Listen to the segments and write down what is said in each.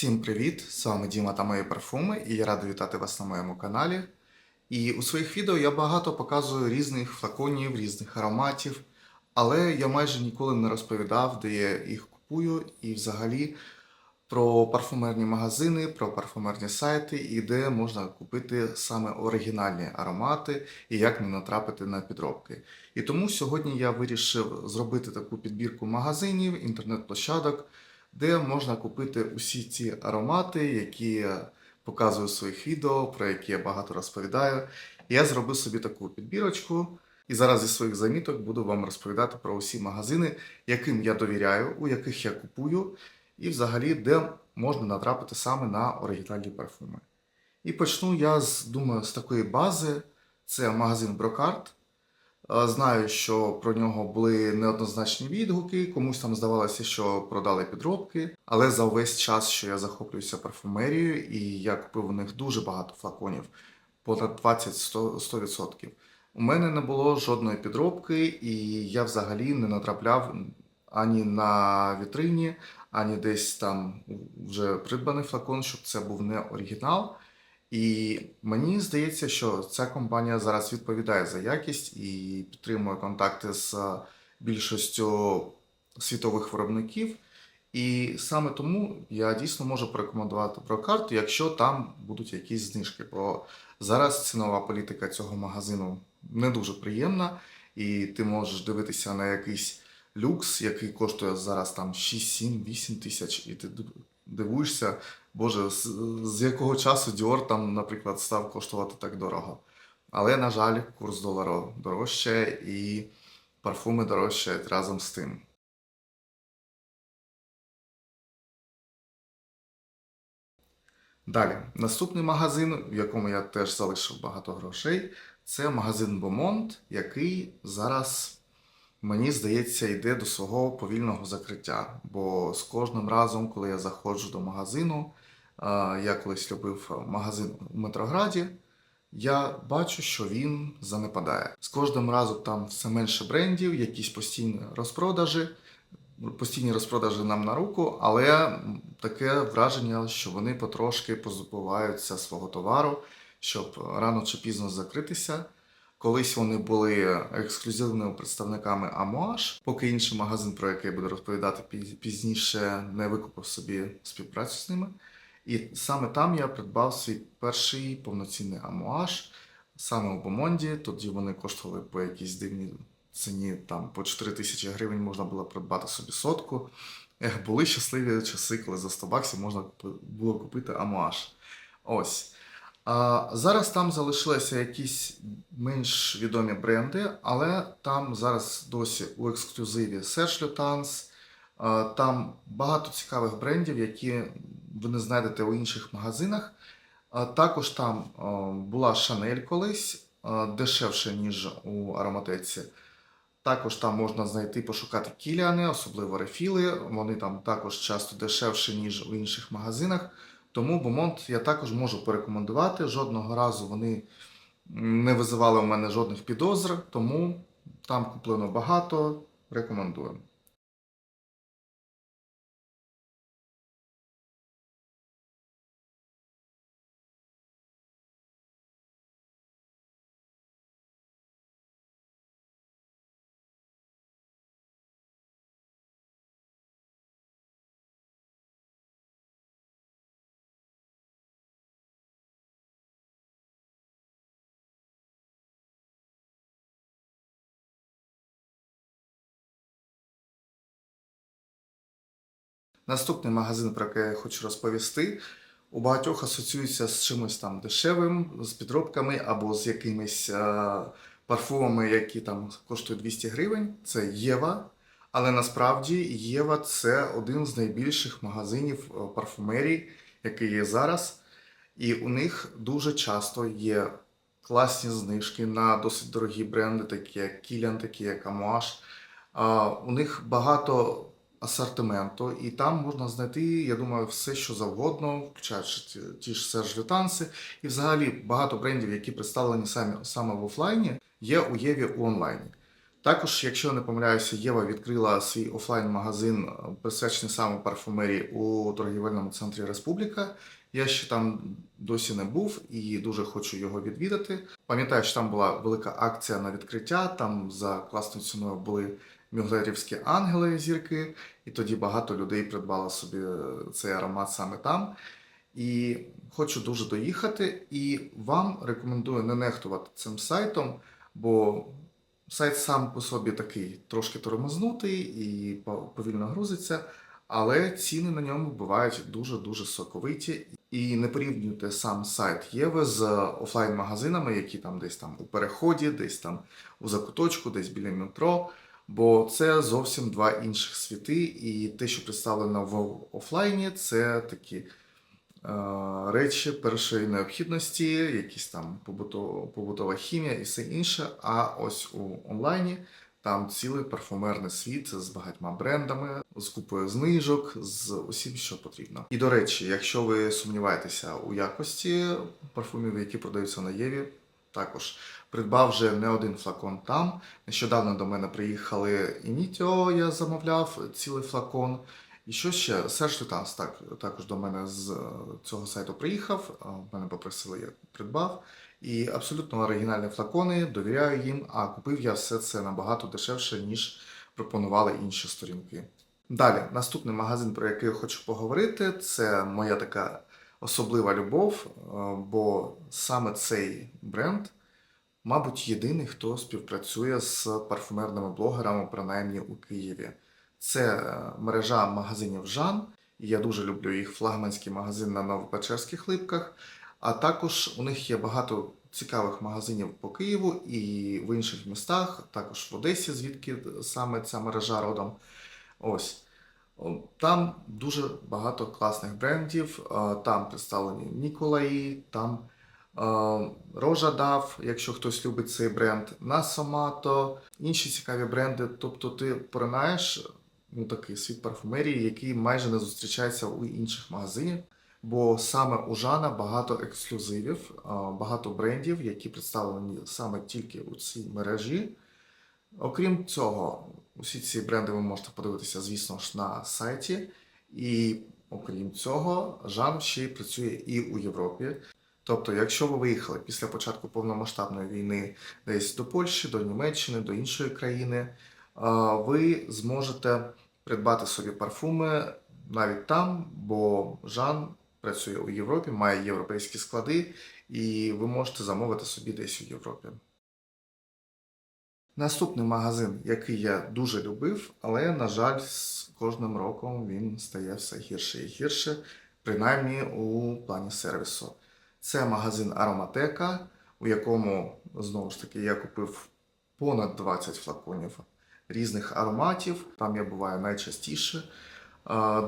Всім привіт! З вами Діма та мої парфуми, і я радий вітати вас на моєму каналі. І у своїх відео я багато показую різних флаконів, різних ароматів, але я майже ніколи не розповідав, де я їх купую, і взагалі про парфумерні магазини, про парфумерні сайти і де можна купити саме оригінальні аромати і як не натрапити на підробки. І тому сьогодні я вирішив зробити таку підбірку магазинів, інтернет-площадок, де можна купити усі ці аромати, які я показую в своїх відео, про які я багато розповідаю. Я зробив собі таку підбірочку. І зараз зі своїх заміток буду вам розповідати про усі магазини, яким я довіряю, у яких я купую, і взагалі де можна натрапити саме на оригінальні парфуми. І почну я з, думаю, з такої бази. Це магазин Брокарт. Е, Знаю, що про нього були неоднозначні відгуки, комусь там здавалося, що продали підробки. Але за увесь час, що я захоплююся парфумерією, і я купив у них дуже багато флаконів, понад 20-100%. У мене не було жодної підробки, і я взагалі не натрапляв ані на вітрині, ані десь там вже придбаний флакон, щоб це був не оригінал. І мені здається, що ця компанія зараз відповідає за якість і підтримує контакти з більшістю світових виробників. І саме тому я дійсно можу порекомендувати Брокарту, якщо там будуть якісь знижки. Бо зараз цінова політика цього магазину не дуже приємна, і ти можеш дивитися на якийсь люкс, який коштує зараз там 6, 7, 8 тисяч, і ти дивуєшся, Боже, з, з якого часу Dior там, наприклад, став коштувати так дорого. Але, на жаль, курс долару дорожче і парфуми дорожчають разом з тим. Далі, наступний магазин, в якому я теж залишив багато грошей, це магазин Beaumont, який зараз, мені здається, йде до свого повільного закриття. Бо з кожним разом, коли я заходжу до магазину, я колись любив магазин у Метрограді, я бачу, що він занепадає. З кожним разом там все менше брендів, якісь постійні розпродажі. Постійні розпродажі нам на руку, але таке враження, що вони потрошки позбуваються свого товару, щоб рано чи пізно закритися. Колись вони були ексклюзивними представниками Amouage, поки інший магазин, про який я буду розповідати пізніше, не викупив собі співпрацю з ними. І саме там я придбав свій перший повноцінний Amouage, саме у Бомонді. Тоді вони коштували по якійсь дивній ціні, там по 4 тисячі гривень можна було придбати собі сотку. Ех, були щасливі часи, коли за 100 баксів можна було купити Amouage. Ось. А зараз там залишилися якісь менш відомі бренди, але там зараз досі у ексклюзиві Serge Lutens, Там багато цікавих брендів, які ви не знайдете у інших магазинах. Також там була Chanel колись дешевше, ніж у ароматеці. Також там можна знайти, пошукати кіліани, особливо рефіли. Вони там також часто дешевші, ніж у інших магазинах. Тому Бомонт я також можу порекомендувати. Жодного разу вони не визивали у мене жодних підозр, тому там куплено багато. Рекомендую. Наступний магазин, про який я хочу розповісти, у багатьох асоціюється з чимось там дешевим, з підробками або з якимись е, парфумами, які там коштують 200 гривень. Це Єва. Але насправді Єва це один з найбільших магазинів е, парфумерії, який є зараз. І у них дуже часто є класні знижки на досить дорогі бренди, такі як Kilian, такі як Amouage. А, У них багато асортименту, і там можна знайти, я думаю, все, що завгодно, включаючи ті, ж Lutens. І взагалі багато брендів, які представлені самі, саме в офлайні, є у Єві у онлайні. Також, якщо не помиляюся, Єва відкрила свій офлайн-магазин, е, присвячений саме парфумерії у торгівельному центрі Республіка. Я ще там досі не був і дуже хочу його відвідати. Пам'ятаю, що там була велика акція на відкриття. Там за класною ціною були мюглерівські ангели зірки, і тоді багато людей придбало собі цей аромат саме там. І хочу дуже доїхати. І вам рекомендую не нехтувати цим сайтом, бо сайт сам по собі такий трошки тормознутий і повільно грузиться, але ціни на ньому бувають дуже-дуже соковиті. І не порівнюйте сам сайт Єви з офлайн-магазинами, які там десь там у переході, десь там у закуточку, десь біля метро. Бо це зовсім два інших світи, і те, що представлено в офлайні, це такі е, речі першої необхідності, якісь там побутова, хімія і все інше. А ось у онлайні там цілий парфумерний світ з багатьма брендами, з купою знижок, з усім, що потрібно. І до речі, якщо ви сумніваєтеся у якості парфумів, які продаються на Єві, також придбав вже не один флакон там. Нещодавно до мене приїхали Інітіо, я замовляв цілий флакон. І що ще? Серж Лютанс так, також до мене з е, цього сайту приїхав, а, мене попросили, я придбав. І абсолютно оригінальні флакони, довіряю їм, а купив я все це набагато дешевше, ніж пропонували інші сторінки. Далі, наступний магазин, про який я хочу поговорити, це моя така особлива любов, е, бо саме цей бренд, мабуть, єдиний, хто співпрацює з парфумерними блогерами, принаймні у Києві. Це е, мережа магазинів Жан. Я дуже люблю їх флагманський магазин на Новопечерських липках. А також у них є багато цікавих магазинів по Києву і в інших містах, також в Одесі, звідки саме ця мережа родом. Ось. Там дуже багато класних брендів. Там представлені Ніколаї, там е, Рожа Дав, якщо хтось любить цей бренд, Насомато, інші цікаві бренди. Тобто ти поринаєш ну, такий світ парфумерії, який майже не зустрічається у інших магазинів. Бо саме у Жана багато ексклюзивів, багато брендів, які представлені саме тільки у цій мережі. Окрім цього, усі ці бренди ви можете подивитися, звісно ж, на сайті. І окрім цього, Жан ще працює і у Європі. Тобто, якщо ви виїхали після початку повномасштабної війни десь до Польщі, до Німеччини, до іншої країни, ви зможете придбати собі парфуми навіть там, бо Жан працює у Європі, має європейські склади, і ви можете замовити собі десь у Європі. Наступний магазин, який я дуже любив, але, на жаль, з кожним роком він стає все гірше і гірше, принаймні у плані сервісу. Це магазин Ароматека, у якому знову ж таки я купив понад 20 флаконів різних ароматів. Там я буваю найчастіше.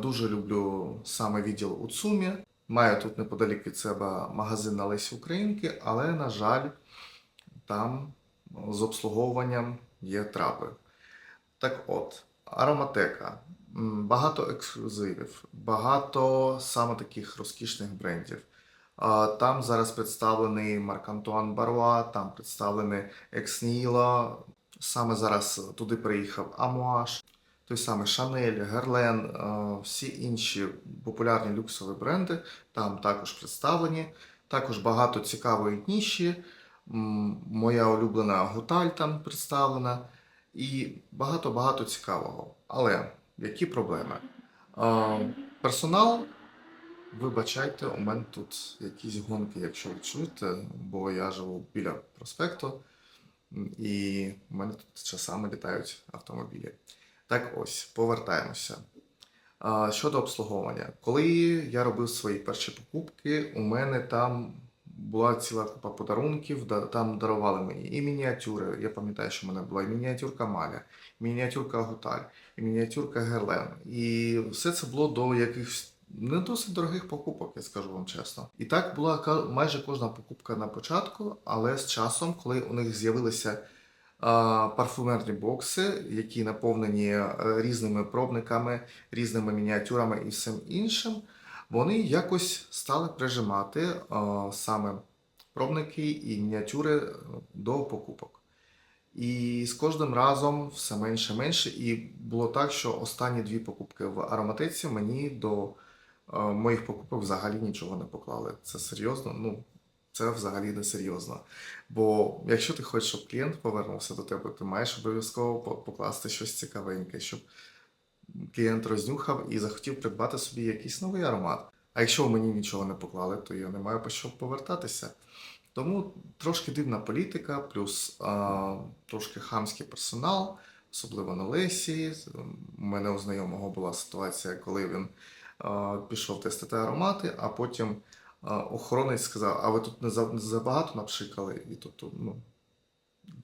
Дуже люблю саме відділ Уцумі. Маю тут неподалік від себе магазин на Лесі Українки, але, на жаль, там з обслуговуванням є трапи. Так от, ароматека. Багато ексклюзивів, багато саме таких розкішних брендів. Там зараз представлений Марк Антуан Баруа, там представлений Екс Ніло. Саме зараз туди приїхав Амуаш, той самий Шанель, Герлен, всі інші популярні люксові бренди там також представлені. Також багато цікавої ніші. Моя улюблена Гуталь там представлена. І багато-багато цікавого. Але які проблеми? Персонал, вибачайте, у мене тут якісь гонки, якщо ви чуєте, бо я живу біля проспекту, і у мене тут часами літають автомобілі. Так ось, повертаємося. Щодо обслуговування, коли я робив свої перші покупки, у мене там була ціла купа подарунків, да- там дарували мені і мініатюри. Я пам'ятаю, що в мене була і мініатюрка Маля, і мініатюрка Гуталь, і мініатюрка Герлен. І все це було до якихось не досить дорогих покупок, я скажу вам чесно. І так була майже кожна покупка на початку, але з часом, коли у них з'явилися парфумерні бокси, які наповнені е, різними пробниками, різними мініатюрами і всім іншим, вони якось стали прижимати а, саме пробники і мініатюри е, до покупок. І з кожним разом все менше і менше. І було так, що останні дві покупки в ароматеці мені до е, моїх покупок взагалі нічого не поклали. Це серйозно? Ну, це взагалі не серйозно. Бо якщо ти хочеш, щоб клієнт повернувся до тебе, ти маєш обов'язково покласти щось цікавеньке, щоб клієнт рознюхав і захотів придбати собі якийсь новий аромат. А якщо мені нічого не поклали, то я не маю по що повертатися. Тому трошки дивна політика, плюс а, трошки хамський персонал, особливо на Лесі. У мене у знайомого була ситуація, коли він а, пішов тестити аромати, а потім а, охоронець сказав: А ви тут не забагато напшикали? І тобто, ну,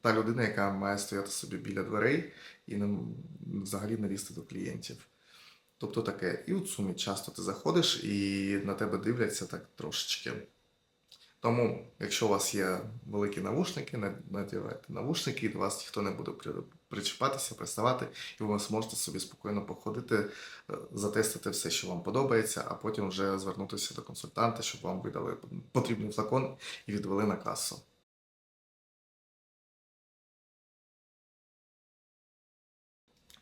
та людина, яка має стояти собі біля дверей і не, взагалі не лізти до клієнтів. Тобто таке. І у сумі часто ти заходиш і на тебе дивляться так трошечки. Тому, якщо у вас є великі навушники, на- надівайте навушники, і до вас ніхто не буде причіпатися, приставати, і ви зможете собі спокійно походити, е, затестити все, що вам подобається, а потім вже звернутися до консультанта, щоб вам видали потрібний флакон і відвели на касу.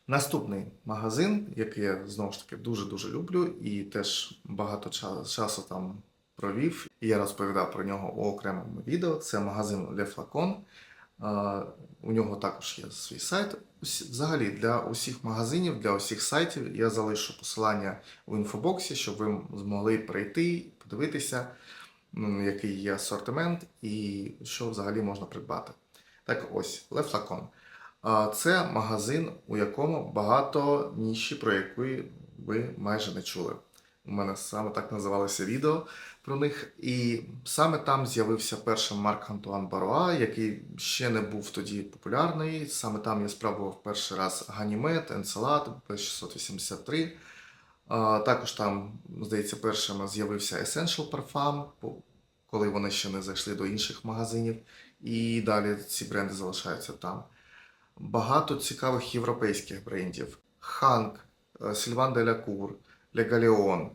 Наступний магазин, який я знову ж таки дуже-дуже люблю, і теж багато часу там провів. І я розповідав про нього у окремому відео. Це магазин Le Flacon. У нього також є свій сайт. Взагалі для усіх магазинів, для усіх сайтів я залишу посилання в інфобоксі, щоб ви змогли прийти, подивитися, який є асортимент і що взагалі можна придбати. Так ось, Le Flacon. Це магазин, у якому багато ніші, про які ви майже не чули. У мене саме так називалося відео про них. І саме там з'явився перший Марк Антуан Баруа, який ще не був тоді популярний. Саме там я спробував перший раз Ганімед, Енцелад, P683. Також там, здається, першим з'явився Essential Parfum, коли вони ще не зайшли до інших магазинів. І далі ці бренди залишаються там багато цікавих європейських брендів. Ханк, е, Сільван де Лякур, Легаліон. е,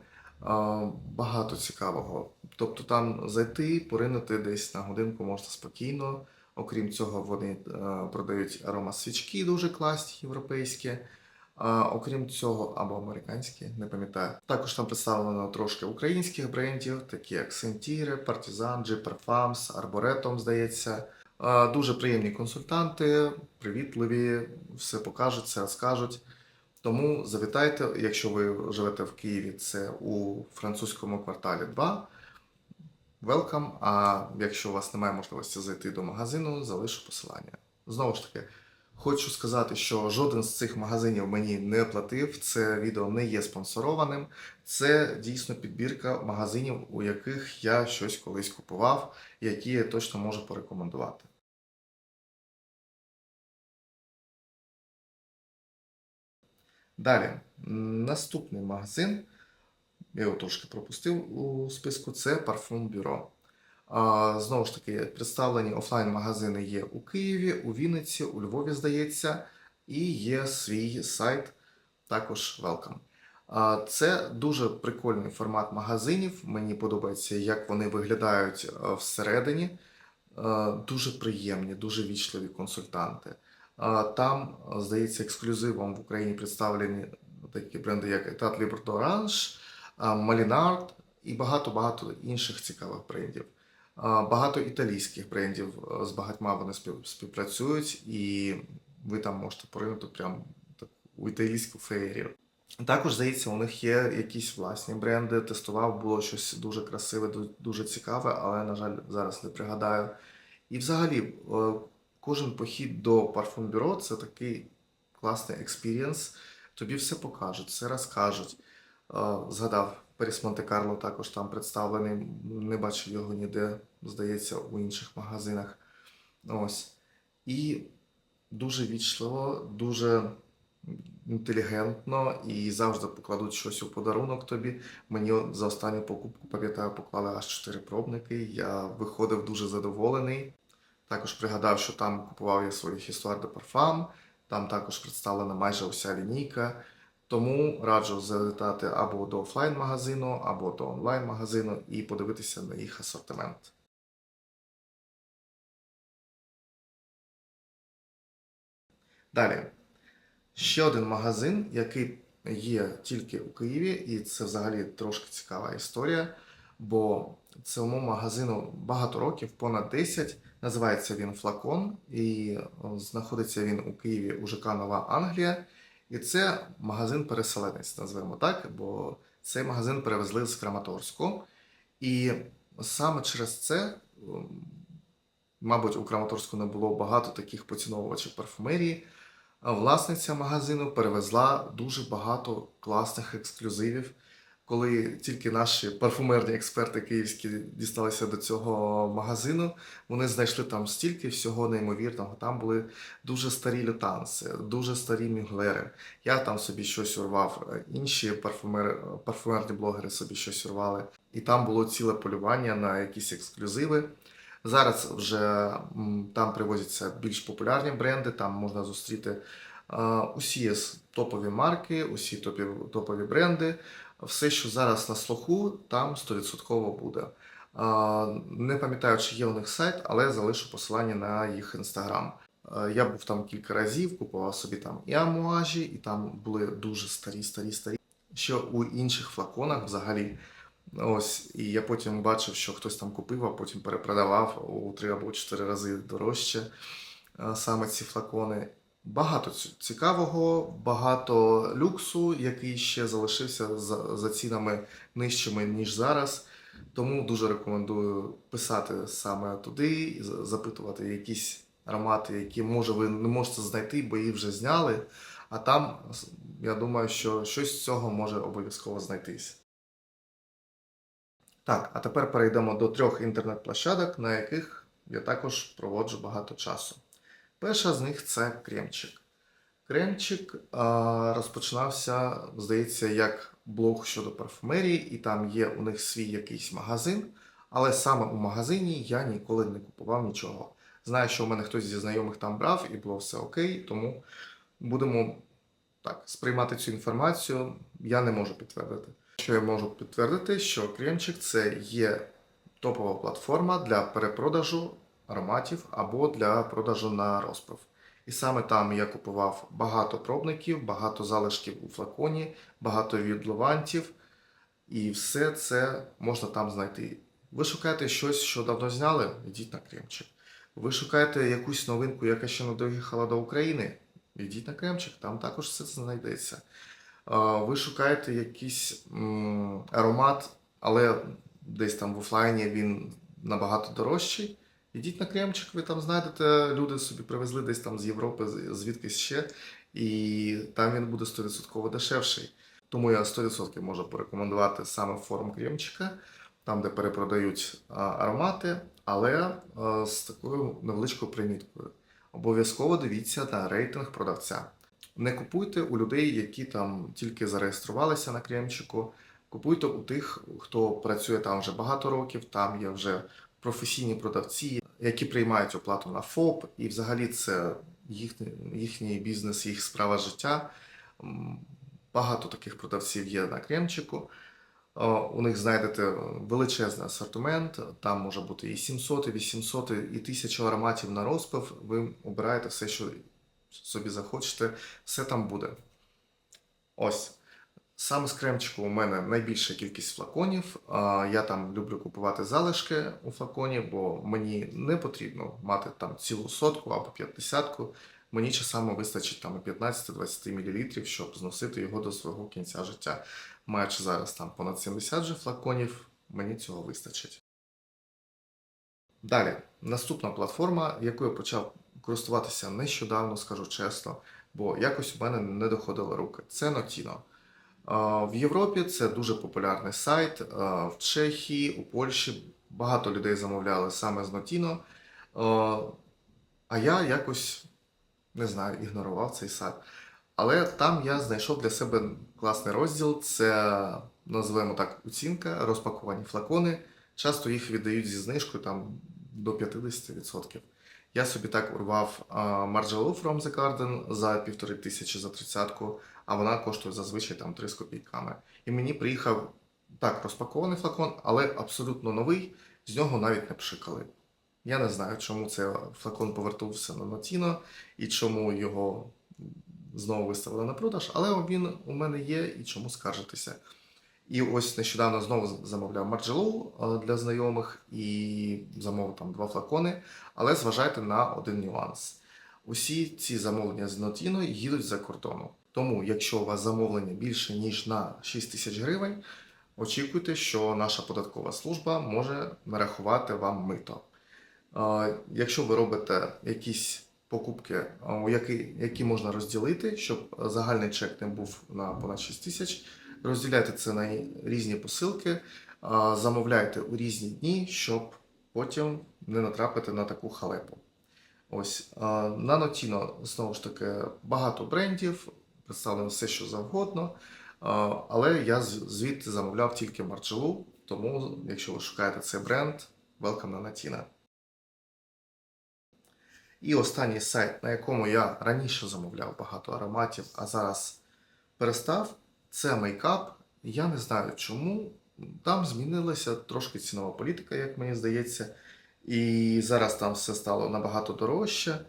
Багато цікавого. Тобто там зайти, поринути десь на годинку можна спокійно. Окрім цього, вони е, продають аромасвічки дуже класні європейські. Окрім цього, або американські, не пам'ятаю. Також там представлено трошки українських брендів, такі як Sentire, Partisan, G Parfums, Arboretum, здається. Дуже приємні консультанти, привітливі, все покажуть, все розкажуть. Тому завітайте, якщо ви живете в Києві, це у французькому кварталі 2. Welcome. А якщо у вас немає можливості зайти до магазину, залишу посилання. Знову ж таки, хочу сказати, що жоден з цих магазинів мені не платив. Це відео не є спонсорованим. Це дійсно підбірка магазинів, у яких я щось колись купував, які я точно можу порекомендувати. Далі, наступний магазин, я його трошки пропустив у списку, це Parfum Bureau. Знову ж таки, представлені офлайн-магазини є у Києві, у Вінниці, у Львові, здається, і є свій сайт, також Welcome. Це дуже прикольний формат магазинів. Мені подобається, як вони виглядають всередині. Дуже приємні, дуже вічливі консультанти. Там, здається, ексклюзивом в Україні представлені такі бренди, як Etat Libre d'Orange, а, Malinard і багато-багато інших цікавих брендів. Багато італійських брендів е, з багатьма вони спів- співпрацюють, і ви там можете поринути прямо так у італійську феєрію. Також, здається, у них є якісь власні бренди. Тестував, було щось дуже красиве, дуже цікаве, але, на жаль, зараз не пригадаю. І взагалі, е, кожен похід до Bureau це такий класний експірієнс. Тобі все покажуть, все розкажуть. Згадав, Паріс Монте-Карло також там представлений. Не бачив його ніде, здається, у інших магазинах. Ось. І дуже вічливо, дуже інтелігентно і завжди покладуть щось у подарунок тобі. Мені за останню покупку, пам'ятаю, поклали аж 4 пробники. Я виходив дуже задоволений. Також пригадав, що там купував я свої Histoire de Parfum, там також представлена майже уся лінійка. Тому раджу залітати або до офлайн-магазину, або до онлайн-магазину і подивитися на їх асортимент. Далі. Ще один магазин, який є тільки у Києві, і це взагалі трошки цікава історія, бо цьому магазину багато років, понад 10. Називається він Флакон, і знаходиться він у Києві у ЖК Нова Англія. І це магазин-переселенець, назвемо так, бо цей магазин перевезли з Краматорську. І саме через це, мабуть, у Краматорську не було багато таких поціновувачів парфумерії. Власниця магазину перевезла дуже багато класних ексклюзивів. Коли тільки наші парфумерні експерти київські дісталися до цього магазину, вони знайшли там стільки всього неймовірного. Там були дуже старі лютанси, дуже старі мюглери. Я там собі щось урвав, інші парфумери, парфумерні блогери собі щось урвали. І там було ціле полювання на якісь ексклюзиви. Зараз вже там привозяться більш популярні бренди, там можна зустріти е, усі топові марки, усі топові бренди. Все, що зараз на слуху, там 100% буде. Не пам'ятаю, чи є у них сайт, але залишу посилання на їх інстаграм. Я був там кілька разів, купував собі там і амуажі, і там були дуже старі, старі, старі. Що у інших флаконах взагалі Ось, і я потім бачив, що хтось там купив, а потім перепродавав у три або чотири рази дорожче саме ці флакони. Багато цікавого, багато люксу, який ще залишився за, за цінами нижчими, ніж зараз. Тому дуже рекомендую писати саме туди, запитувати якісь аромати, які може ви не можете знайти, бо їх вже зняли. А там, я думаю, що щось з цього може обов'язково знайтись. Так, а тепер перейдемо до трьох інтернет-площадок, на яких я також проводжу багато часу. Перша з них це Кремчик. Кремчик а, розпочинався, здається, як блог щодо парфумерії, і там є у них свій якийсь магазин, але саме у магазині я ніколи не купував нічого. Знаю, що у мене хтось зі знайомих там брав і було все окей, тому будемо так сприймати цю інформацію. Я не можу підтвердити. Що я можу підтвердити, що Кремчик це є топова платформа для перепродажу ароматів або для продажу на розпив. І саме там я купував багато пробників, багато залишків у флаконі, багато відливантів, і все це можна там знайти. Ви шукаєте щось, що давно зняли? Йдіть на Кремчик. Ви шукаєте якусь новинку, яка ще не доїхала до України? Йдіть на Кремчик, там також все це знайдеться. Ви шукаєте якийсь аромат, але десь там в офлайні він набагато дорожчий. Ідіть на Кремчик, ви там знайдете, люди собі привезли десь там з Європи, звідкись ще, і там він буде 100% дешевший. Тому я 100% можу порекомендувати саме форум Кремчика, там, де перепродають аромати, але з такою невеличкою приміткою. Обов'язково дивіться на рейтинг продавця. Не купуйте у людей, які там тільки зареєструвалися на Кремчику. Купуйте у тих, хто працює там вже багато років, там є вже професійні продавці, які приймають оплату на ФОП, і взагалі це їхній, їхній бізнес, їх справа життя. Багато таких продавців є на Кремчику. У них знайдете величезний асортимент, там може бути і 700, і 800, і 1000 ароматів на розпив. Ви обираєте все, що собі захочете, все там буде. Ось. Саме з кремчику у мене найбільша кількість флаконів. Я там люблю купувати залишки у флаконі, бо мені не потрібно мати там цілу сотку або п'ятдесятку. Мені часами вистачить там 15-20 мл, щоб зносити його до свого кінця життя. Маючи зараз там понад 70 же флаконів, мені цього вистачить. Далі, наступна платформа, якою я почав користуватися нещодавно, скажу чесно, бо якось у мене не доходили руки. Це Notino. В Європі це дуже популярний сайт. В Чехії, у Польщі багато людей замовляли саме з Notino. А, я якось не знаю, ігнорував цей сайт. Але там я знайшов для себе класний розділ. Це називаємо так оцінка, розпаковані флакони. Часто їх віддають зі знижкою там до 50%. Я собі так урвав а, from the Garden за півтори тисячі за тридцятку, а вона коштує зазвичай там 3 з копійками. І мені приїхав так розпакований флакон, але абсолютно новий, з нього навіть не пшикали. Я не знаю, чому цей флакон повернувся на Notino і чому його знову виставили на продаж, але він у мене є і чому скаржитися. І ось нещодавно знову замовляв Марджелоу е, для знайомих і замовив там два флакони. Але зважайте на один нюанс. Усі ці замовлення з Нотіно їдуть за кордону. Тому, якщо у вас замовлення більше ніж на 6 тисяч гривень, очікуйте, що наша податкова служба може нарахувати вам мито. Якщо ви робите якісь покупки, які, які можна розділити, щоб загальний чек не був на понад 6 тисяч, розділяйте це на різні посилки, замовляйте у різні дні, щоб потім не натрапити на таку халепу. Ось на Notino, знову ж таки, багато брендів, представлено все, що завгодно. Але я звідти замовляв тільки Марджелу, тому якщо ви шукаєте цей бренд, welcome на Notino. І останній сайт, на якому я раніше замовляв багато ароматів, а зараз перестав, це мейкап. Я не знаю чому. Там змінилася трошки цінова політика, як мені здається. І зараз там все стало набагато дорожче.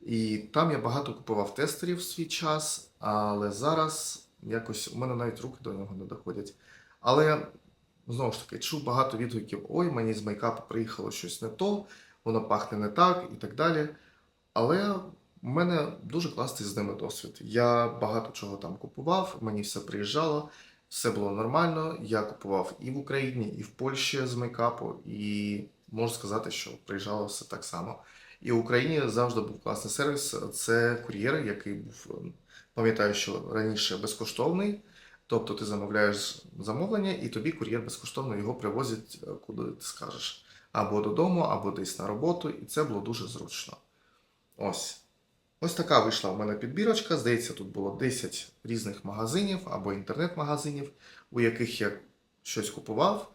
І там я багато купував тестерів в свій час, але зараз якось у мене навіть руки до нього не доходять. Але знову ж таки, чув багато відгуків: ой, мені з мейкапу приїхало щось не то, воно пахне не так і так далі. Але у мене дуже класний з ними досвід. Я багато чого там купував, мені все приїжджало, все було нормально. Я купував і в Україні, і в Польщі з мейкапу, і можу сказати, що приїжджало все так само. І в Україні завжди був класний сервіс. Це кур'єр, який був, е, пам'ятаю, що раніше безкоштовний. Тобто ти замовляєш замовлення, і тобі кур'єр безкоштовно його привозять, е, куди ти скажеш. Або додому, або десь на роботу, і це було дуже зручно. Ось. Ось така вийшла в мене підбірочка. Здається, тут було 10 різних магазинів або інтернет-магазинів, у яких я щось купував.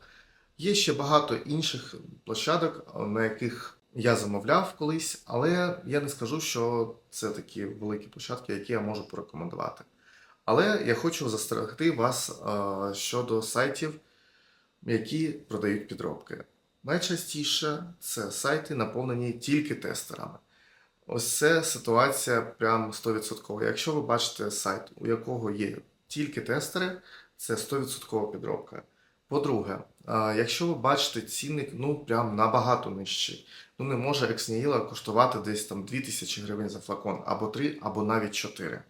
Є ще багато інших площадок, на яких я замовляв колись, але я не скажу, що це такі великі площадки, які я можу порекомендувати. Але я хочу застерегти вас е, щодо сайтів, які продають підробки. Найчастіше це сайти, наповнені тільки тестерами. Ось це ситуація прям 100%. Якщо ви бачите сайт, у якого є тільки тестери, це 100% підробка. По-друге, якщо ви бачите цінник ну прям набагато нижчий, ну не може Ексніїла коштувати десь там 2000 гривень за флакон, або 3, або навіть 4.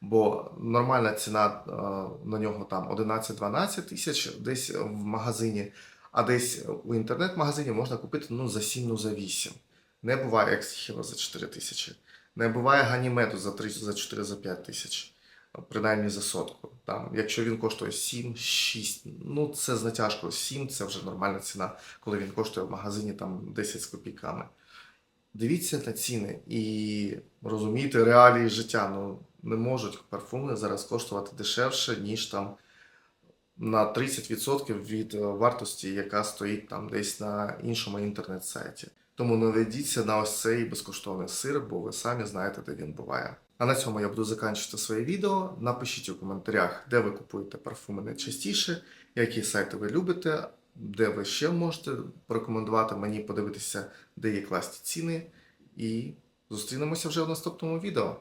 Бо нормальна ціна на нього там 11-12 тисяч десь в магазині, а десь у інтернет-магазині можна купити ну, за 7, ну за 8. Не буває Ексхіла за 4 тисячі. Не буває Ганімеду за 3, за 4, за 5 тисяч. Принаймні за сотку. Там, якщо він коштує 7, 6, ну це з натяжкою 7, це вже нормальна ціна, коли він коштує в магазині там 10 з копійками. Дивіться на ціни і розумійте реалії життя. Ну, не можуть парфуми зараз коштувати дешевше, ніж там на 30% від е, вартості, яка стоїть там десь на іншому інтернет-сайті. Тому не ведіться на ось цей безкоштовний сир, бо ви самі знаєте, де він буває. А на цьому я буду закінчувати своє відео. Напишіть у коментарях, де ви купуєте парфуми найчастіше, які сайти ви любите, де ви ще можете порекомендувати мені подивитися, де є класні ціни. І зустрінемося вже в наступному відео.